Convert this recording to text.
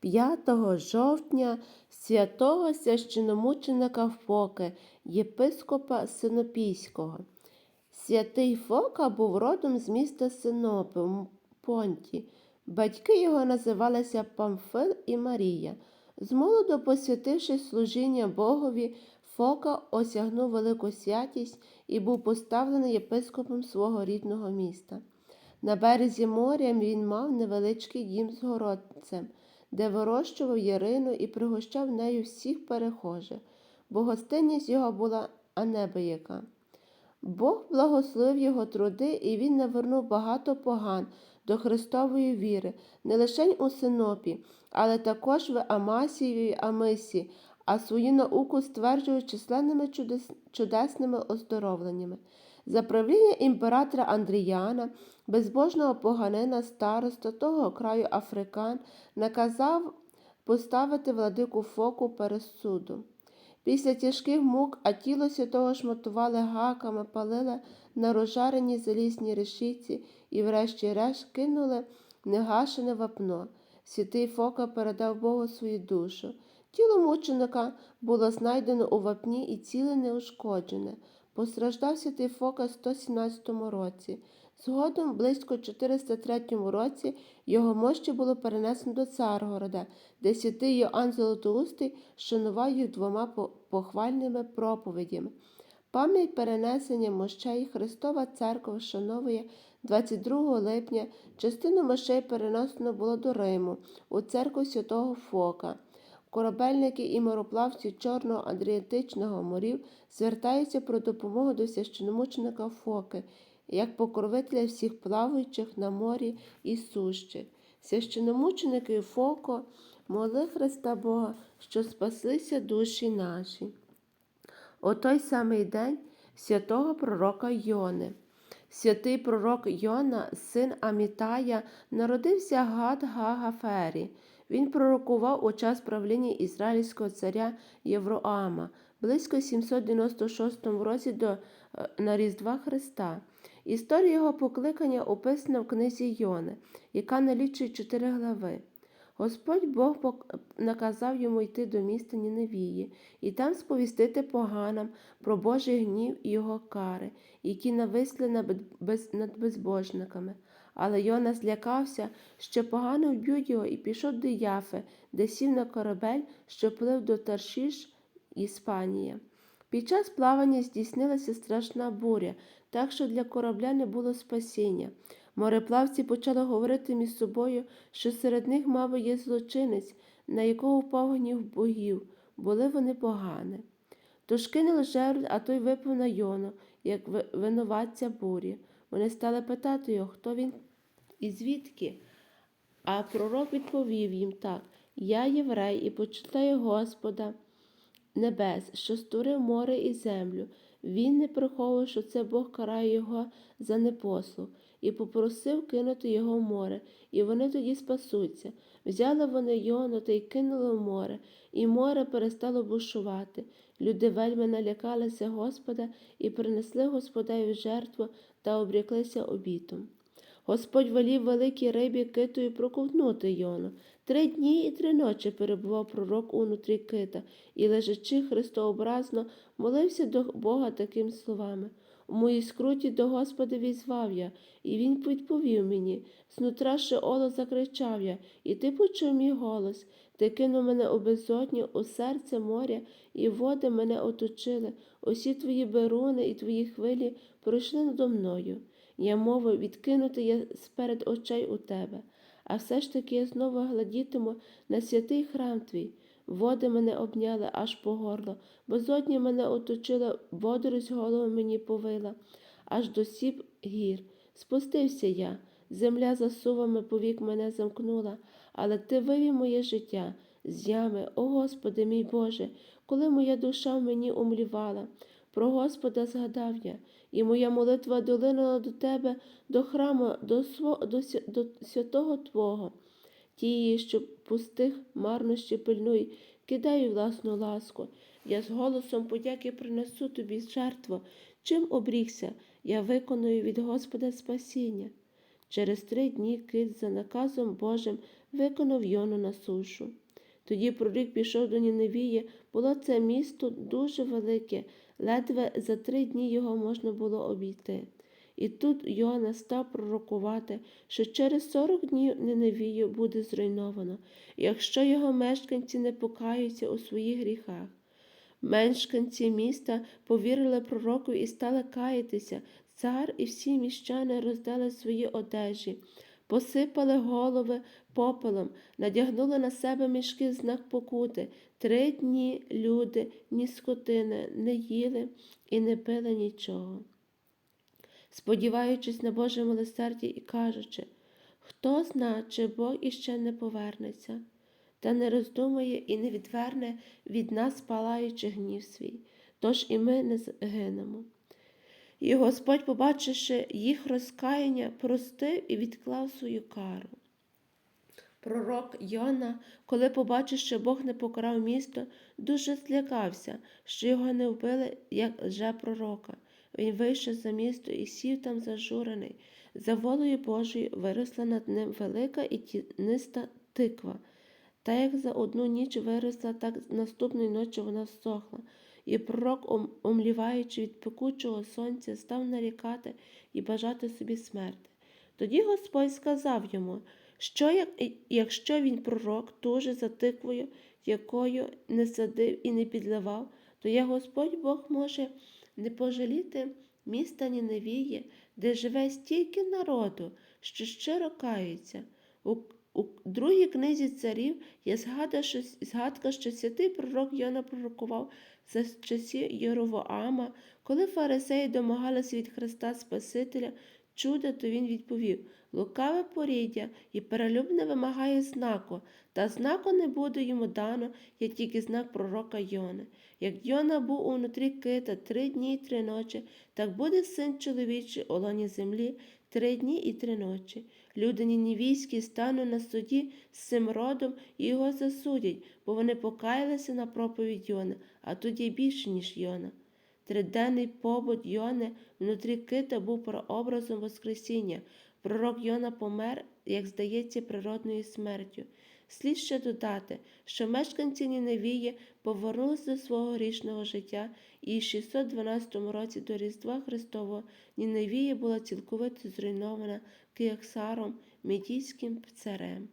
5 жовтня святого священомученика Фоки, єпископа Синопійського. Святий Фока був родом з міста Синопи в Понті. Батьки його називалися Памфил і Марія. Змолоду посвятившись служіння Богові, Фока осягнув велику святість і був поставлений єпископом свого рідного міста. На березі моря він мав невеличкий дім з городцем, де вирощував ярину і пригощав нею всіх перехожих, бо гостинність його була анебияка. Бог благословив його труди, і він навернув багато поган до Христової віри, не лише у Синопі, але також в Амасії і Амисі, а свою науку стверджує численними чудес... чудесними оздоровленнями. За правління імператора Андріяна, безбожного поганина староста того краю Африкан, наказав поставити владику Фоку перед судом. Після тяжких мук, а тіло святого шматували гаками, палили на розжареній залізній решітці і, врешті-решт, кинули негашене вапно. Святий Фока передав Богу свою душу. Тіло мученика було знайдено у вапні і ціле неушкоджене. Постраждав святий Фока в 117 році. Згодом, близько 403 році, його мощі було перенесено до Царгорода, де святий Йоанн Золотоустий шанував їх двома похвальними проповідями. Пам'ять перенесення мощей Христова Церква вшановує 22 липня. Частину мощей перенесено було до Риму, у церкву святого Фока. Корабельники і мороплавці Чорного Адріатичного морів звертаються про допомогу до священомученика Фоки, як покровителя всіх плаваючих на морі і сущих. Священомученики Фоко, моли Христа Бога, що спаслися душі наші. У той самий день святого пророка Йони. Святий пророк Йона, син Амітая, народився Гад Гагафері. Він пророкував у час правління ізраїльського царя Євроама близько 796 році до е, на Різдва Христа. Історія його покликання описана в книзі Йони, яка налічує чотири глави. Господь Бог наказав йому йти до міста Ніневії і там сповістити поганам про Божий гнів і його кари, які нависли над безбожниками. Але Йона злякався, що погано вб'ють його, і пішов до Яфи, де сів на корабель, що плив до Таршіш, Іспанія. Під час плавання здійснилася страшна буря, так що для корабля не було спасіння. Мореплавці почали говорити між собою, що серед них, мабуть, є злочинець, на якого впав гнів богів, були вони погані. Тож кинули жерль, а той випав на Йону, як винуватця бурі. Вони стали питати його, хто він і звідки. А пророк відповів їм так: Я єврей і почитаю Господа небес, що створив море і землю. Він не приховував, що це Бог карає його за непослух, і попросив кинути його в море, і вони тоді спасуться. Взяли вони Йону та й кинули в море, і море перестало бушувати. Люди вельми налякалися Господа і принесли Господеві жертву та обріклися обітом. Господь волів великій рибі китою проковтнути Йону. Три дні і три ночі перебував пророк унутрі кита і, лежачи христообразно, молився до Бога такими словами. У моїй скруті до Господа візвав я, і він відповів мені. Знутра Шеоло закричав я, і ти почув мій голос. Ти кинув мене у безодню, у серце моря, і води мене оточили. Усі твої беруни і твої хвилі пройшли надо мною. Я мовив, відкинути я сперед очей у тебе, а все ж таки я знову гладітиму на святий храм твій. Води мене обняли аж по горло, безодня мене оточила, водорось голову мені повила, аж до сіп гір. Спустився я, земля засувами повік мене замкнула, але ти вивів моє життя з ями, о Господи мій Боже, коли моя душа в мені умлівала. Про Господа згадав я, і моя молитва долинула до тебе, до храму, до, сво, до, до святого Твого. Тії, що пустих марнощі пильнуй, кидаю власну ласку. Я з голосом подяки принесу тобі жертву. Чим обрігся, я виконую від Господа спасіння. Через три дні кит за наказом Божим виконав Йону на сушу. Тоді прорік пішов до Ніневії, було це місто дуже велике, ледве за три дні його можна було обійти. І тут Йона став пророкувати, що через сорок днів Ниневію буде зруйновано, якщо його мешканці не покаються у своїх гріхах. Мешканці міста повірили пророку і стали каятися. Цар і всі міщани роздали свої одежі, посипали голови попелом, надягнули на себе мішки знак покути. Три дні люди ні скотини не їли і не пили нічого. Сподіваючись на Боже милосердя і кажучи, хто зна, чи Бог іще не повернеться, та не роздумує і не відверне від нас палаючи гнів свій, тож і ми не згинемо. І Господь, побачивши їх розкаяння, простив і відклав свою кару. Пророк Йона, коли побачив, що Бог не покарав місто, дуже злякався, що його не вбили, як лже пророка. Він вийшов за місто і сів там зажурений. За волею Божою виросла над ним велика і тіниста тиква. Та як за одну ніч виросла, так наступної ночі вона всохла. І пророк, ом- омліваючи від пекучого сонця, став нарікати і бажати собі смерти. Тоді Господь сказав йому, що як, якщо він пророк дуже за тиквою, якою не садив і не підливав, то я Господь Бог може не пожаліти міста Ніневії, де живе стільки народу, що щиро каються. У, у другій книзі царів є згадка, що, згадка, що святий пророк Йона пророкував за часів Єровоама, коли фарисеї домагалися від Христа Спасителя чуда, то він відповів лукаве поріддя і перелюбне вимагає знаку, та знаку не буде йому дано, як тільки знак пророка Йони. Як Йона був унутрі кита три дні і три ночі, так буде син чоловічий у лоні землі три дні і три ночі. Люди нінівійські стануть на суді з цим родом і його засудять, бо вони покаялися на проповідь Йони, а є більше, ніж Йона. Триденний побут Йони внутрі кита був прообразом Воскресіння. Пророк Йона помер, як здається, природною смертю. Слід ще додати, що мешканці Ніневії повернулися до свого грішного життя, і в 612 році до Різдва Христового Ніневія була цілковито зруйнована Кияксаром, медійським царем.